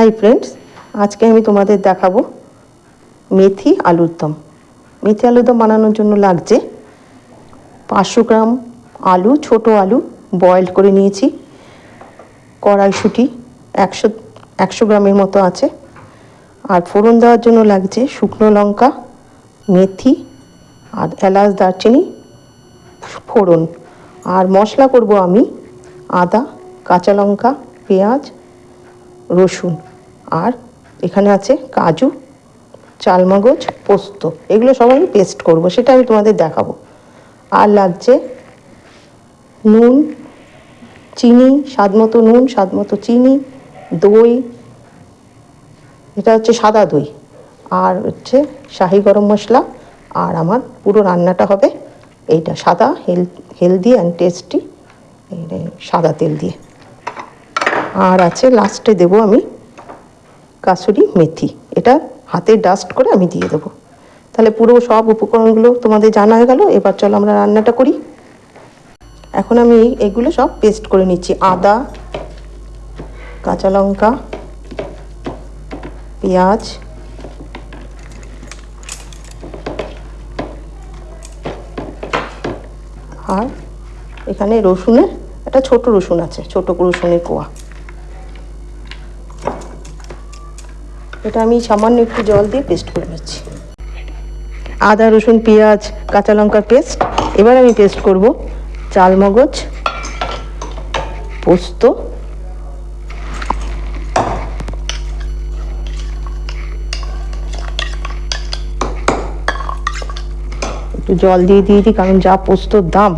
Hi friends আজকে আমি তোমাদের দেখাবো মেথি আলুর দম। মেথি আলুর দম বানানোর জন্য লাগছে পাঁচশো গ্রাম আলু, ছোট আলু বয়েল করে নিয়েছি। কড়াইশুঁটি একশো একশো গ্রামের মতো আছে। আর ফোড়ন দেওয়ার জন্য লাগছে শুকনো লঙ্কা, মেথি আর এলাচ, দারচিনি, ফোড়ন। আর মশলা করব আমি আদা, কাঁচা লঙ্কা, পেঁয়াজ, রসুন। আর এখানে আছে কাজু, চালমগজ, পোস্ত। এগুলো সব আমি পেস্ট করব, সেটা আমি তোমাদের দেখাবো। আর লাগছে নুন, চিনি, স্বাদ মতো নুন, স্বাদ মতো চিনি, দই। এটা হচ্ছে সাদা দই। আর হচ্ছে শাহি গরম মশলা। আর আমার পুরো রান্নাটা হবে এইটা, সাদা, হেল, হেলদি অ্যান্ড টেস্টি সাদা তেল দিয়ে। আর আছে লাস্টে দেবো আমি কাসুরি মেথি। এটা হাতে ডাস্ট করে আমি দিয়ে দেবো। তাহলে পুরো সব উপকরণগুলো তোমাদের জানা হয়ে গেল, এবার চলো আমরা রান্নাটা করি। এখন আমি এগুলো সব পেস্ট করে নিচ্ছি। আদা, কাঁচা লঙ্কা, পেঁয়াজ, আর এখানে রসুনের, একটা ছোট রসুন আছে, ছোট রসুনের কোয়া। এটা আমি সামান্য একটু জল দিয়ে পেস্ট করে নিচ্ছি। আদা, রসুন, পেঁয়াজ, কাঁচা লঙ্কার পেস্ট এবার আমি পেস্ট করব চালমগজ পোস্ত। একটু জল দিয়ে দিয়ে দিই, কারণ যা পোস্তর দাম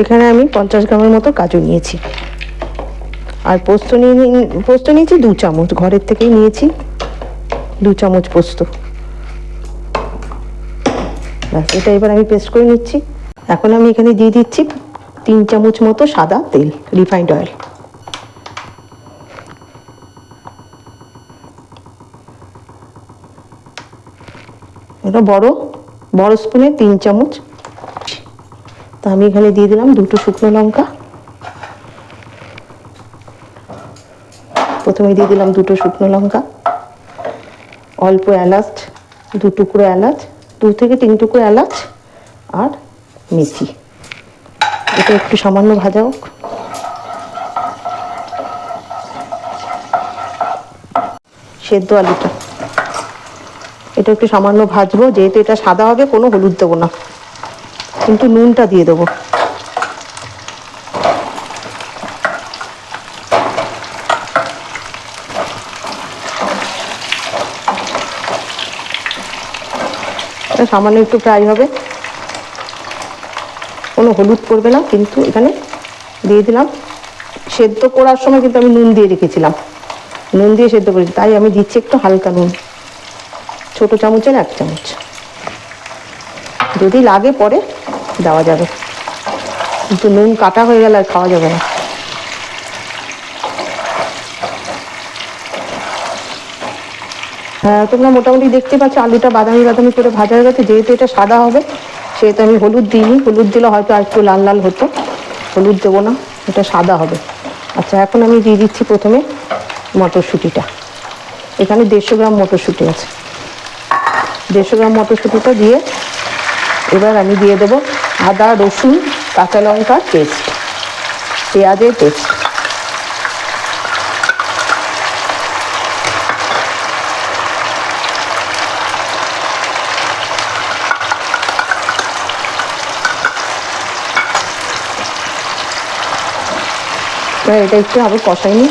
এখানে আমি পঞ্চাশ গ্রামের মতো কাজু নিয়েছি। আর পোস্ত নিয়ে পোস্ত নিয়েছি দু চামচ, ঘরের থেকেই নিয়েছি দু চামচ পোস্ত। ব্যাস, এটা এবার আমি পেস্ট করে নিচ্ছি। এখন আমি এখানে দিয়ে দিচ্ছি তিন চামচ মতো সাদা তেল, রিফাইন্ড অয়েল। এটা বড় বড় স্পুনে তিন চামচ তা আমি এখানে দিয়ে দিলাম দুটো শুকনো লঙ্কা। প্রথমে দিয়ে দিলাম দুটো শুকনো লঙ্কা। অল্প এলাচ, দু টুকরো এলাচ, দু থেকে তিন টুকরো এলাচ আর মেথি। এটা একটু সামান্য ভাজা হোক। সেদ্ধ আলুটা। এটা একটু সামান্য ভাজবো, যেহেতু এটা সাদা হবে, কোনো হলুদ দেবো না। কিন্তু নুনটা দিয়ে দেবো। সামান্য একটু ফ্রাই হবে। কোনো হলুদ করবে না, কিন্তু এখানে দিয়ে দিলাম। সেদ্ধ করার সময় কিন্তু আমি নুন দিয়ে রেখেছিলাম। নুন দিয়ে সেদ্ধ করেছি, তাই আমি দিচ্ছি একটু হালকা নুন। ছোট চামচের এক চামচ। যদি লাগে পরে দেওয়া যাবে। কিন্তু নুন কাটা হয়ে গেলে আর খাওয়া যাবে না। হ্যাঁ তোমরা মোটামুটি দেখতে পাচ্ছ, আলুটা বাদামি বাদামি করে ভাজা হয়ে গেছে। যেহেতু এটা সাদা হবে, সেহেতু আমি হলুদ দিইনি। হলুদ দিলে হয়তো আর একটু লাল লাল হতো। হলুদ দেবো না, এটা সাদা হবে। আচ্ছা এখন আমি দিয়ে দিচ্ছি প্রথমে মটরশুঁটিটা। এখানে দেড়শো গ্রাম মটরশুঁটি আছে। দেড়শো গ্রাম মটরশুঁটিটা দিয়ে এবার আমি দিয়ে দেবো আদা, রসুন, কাঁচা লঙ্কার পেস্ট, পেঁয়াজের পেস্ট। এবার এটা একটু আবার কষাই নিই,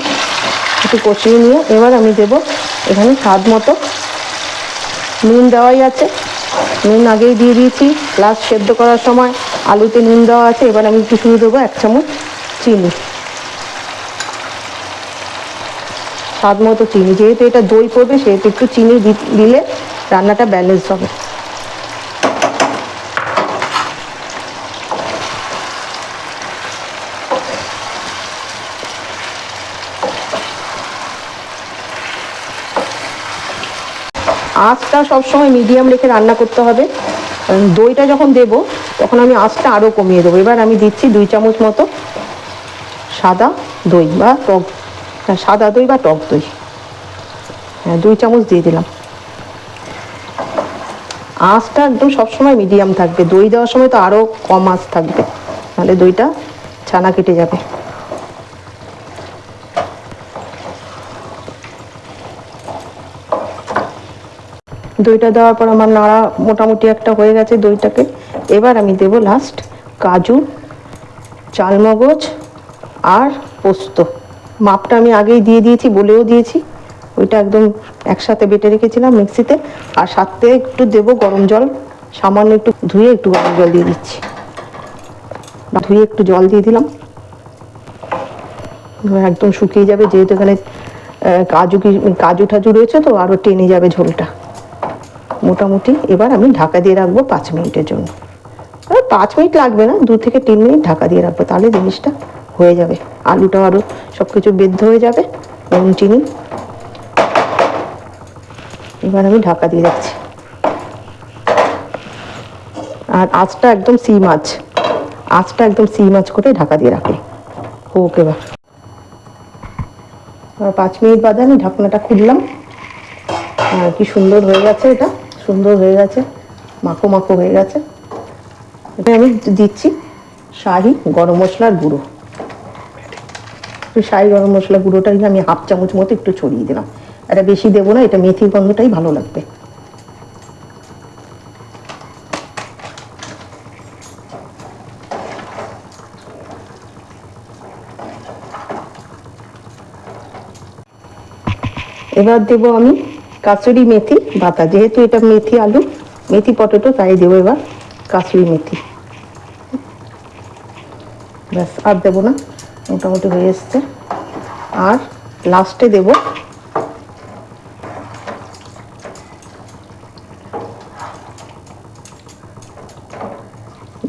একটু কষিয়ে নিয়ে এবার আমি দেব এখানে স্বাদ মতো। নুন দেওয়াই আছে। নুন আগেই দিয়ে দিয়েছি। প্লাস সেদ্ধ করার সময় আলুতে নুন দেওয়া আছে, এবার আমি একটু শুরু দেবো এক চামচ চিনি। স্বাদ মতো চিনি, যেহেতু এটা দই পড়বে, সেহেতু একটু চিনি দিলে রান্নাটা ব্যালেন্স হবে। আঁচটা সবসময় মিডিয়াম রেখে রান্না করতে হবে। দইটা যখন দেব, তখন আমি আঁচটা আরও কমিয়ে দেবো। এবার আমি দিচ্ছি দুই চামচ মতো সাদা দই বা টক সাদা দই বা টক দই। হ্যাঁ দুই চামচ দিয়ে দিলাম। আঁচটা একদম সবসময় মিডিয়াম থাকবে। দই দেওয়ার সময় তো আরও কম আঁচ থাকবে। নাহলে দইটা ছানা কেটে যাবে। দইটা দেওয়ার পর আমার নাড়া মোটামুটি একটা হয়ে গেছে দইটাকে। এবার আমি দেব লাস্ট কাজু, চালমগজ আর পোস্ত। মাপটা আমি আগেই দিয়ে দিয়েছি, বলেও দিয়েছি। ওইটা একদম একসাথে বেটে রেখেছিলাম মিক্সিতে। আর সাথে একটু দেব গরম জল। সামান্য একটু ধুয়ে একটু গরম জল দিয়ে দিচ্ছি। ধুয়ে একটু জল দিয়ে দিলাম। একদম শুকিয়ে যাবে, যেহেতু এখানে কাজু কি, কাজু টাজু রয়েছে তো আরও টেনে যাবে ঝোলটা। মোটামুটি এবার আমি ঢাকা দিয়ে রাখব পাঁচ মিনিটের জন্য। পাঁচ মিনিট লাগবে না, দু থেকে তিন মিনিট ঢাকা দিয়ে রাখব, তাহলে জিনিসটা হয়ে যাবে। আলুটাও আরও সব কিছু বেদ্ধ হয়ে যাবে, নুন, চিনি। এবার আমি ঢাকা দিয়ে রাখছি। আর আঁচটা একদম সি মাছ আঁচটা একদম সি মাছ করে ঢাকা দিয়ে রাখি। হোক এবার। পাঁচ মিনিট বাদে আমি ঢাকনাটা খুললাম। কি সুন্দর হয়ে গেছে এটা। সুন্দর হয়ে গেছে, মাখো মাখো হয়ে গেছে। এটা আমি দিচ্ছি শাহি গরম মশলার গুঁড়ো। একটু শাহি গরম মশলা গুঁড়োটা আমি হাফ চামচ মতো একটু ছড়িয়ে দিলাম। এটা বেশি দেবো না, এটা মেথির গন্ধটাই ভালো লাগবে। এবার দেবো আমি কাসুরি মেথি বাতা যেহেতু এটা মেথি আলু, মেথি পটেটো, তাই দেবো এবার কাসুরি মেথি। ব্যাস, আর দেবো না, মোটামুটি হয়ে এসছে। আর লাস্টে দেবো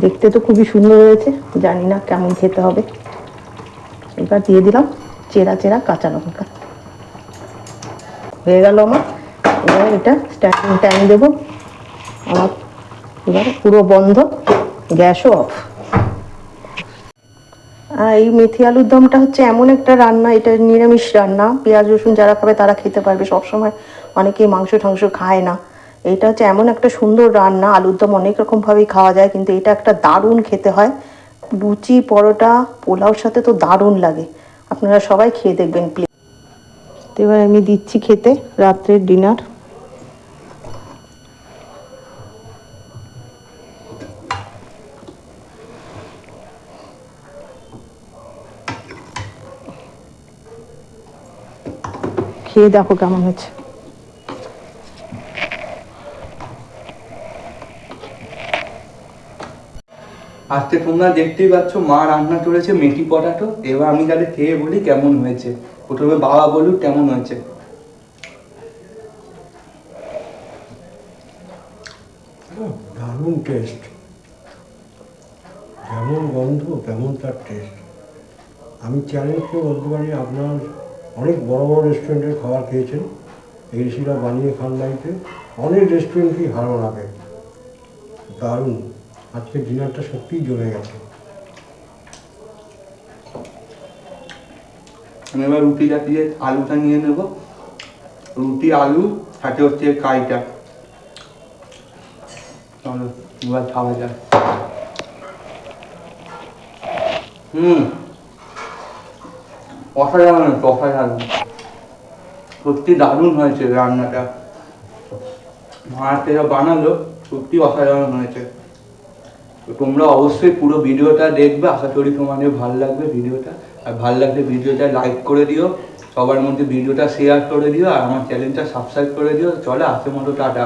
দেখতে তো খুবই সুন্দর হয়েছে, জানি না কেমন খেতে হবে। এবার দিয়ে দিলাম চেরা চেরা কাঁচা লঙ্কা। হয়ে গেল আমার এটা। স্ট্যান্ডিং টাইম দেবো। আমার এবার পুরো বন্ধ, গ্যাসও অফ আর এই মেথি আলুর দমটা হচ্ছে এমন একটা রান্না, এটা নিরামিষ রান্না। পেঁয়াজ, রসুন যারা খাবে তারা খেতে পারবে। সবসময় অনেকেই মাংস ঠাংস খায় না। এটা হচ্ছে এমন একটা সুন্দর রান্না। আলুর দম অনেক রকমভাবেই খাওয়া যায়, কিন্তু এটা একটা দারুণ খেতে হয়। লুচি, পরোটা, পোলাওর সাথে তো দারুণ লাগে। আপনারা সবাই খেয়ে দেখবেন প্লিজ এবার আমি দিচ্ছি খেতে, রাত্রের ডিনার খেয়ে দেখো কেমন হয়েছে। আজকে তোমরা দেখতেই পাচ্ছ মা রান্না করেছে মেথি পটাটো। এবার আমি তাহলে খেয়ে বলি কেমন হয়েছে। প্রথমে বাবা বলুক কেমন হয়েছে। দারুণ টেস্ট যেমন গন্ধ তেমন তার টেস্ট আমি চ্যালেঞ্জ করে বলতে পারি আপনার অনেক বড় বড় রেস্টুরেন্টের খাবার খেয়েছেন। এই রেসিটা বানিয়ে খান বাড়িতে। অনেক রেস্টুরেন্টকেই ভালো লাগে। দারুণ। আজকে ডিনারটা সত্যিই জমে গেছে। আমি এবার রুটিটা দিয়ে আলুটা নিয়ে নেব। রুটি, আলু, সাথে হচ্ছে কাইটা। চলো এবার খাওয়া যাক। হুম। অসাধারণ অসাধারণ সত্যি দারুণ হয়েছে রান্নাটা। বানালো, সত্যি অসাধারণ হয়েছে। তোমরা অবশ্যই পুরো ভিডিওটা দেখবে, আশা করি তোমাদের ভালো লাগবে ভিডিওটা। আর ভালো লাগলে ভিডিওটা লাইক করে দিও, সবার মধ্যে ভিডিওটা শেয়ার করে দিও, আর আমার চ্যানেলটা সাবস্ক্রাইব করে দিও। চলে আসে মতো, টাটা।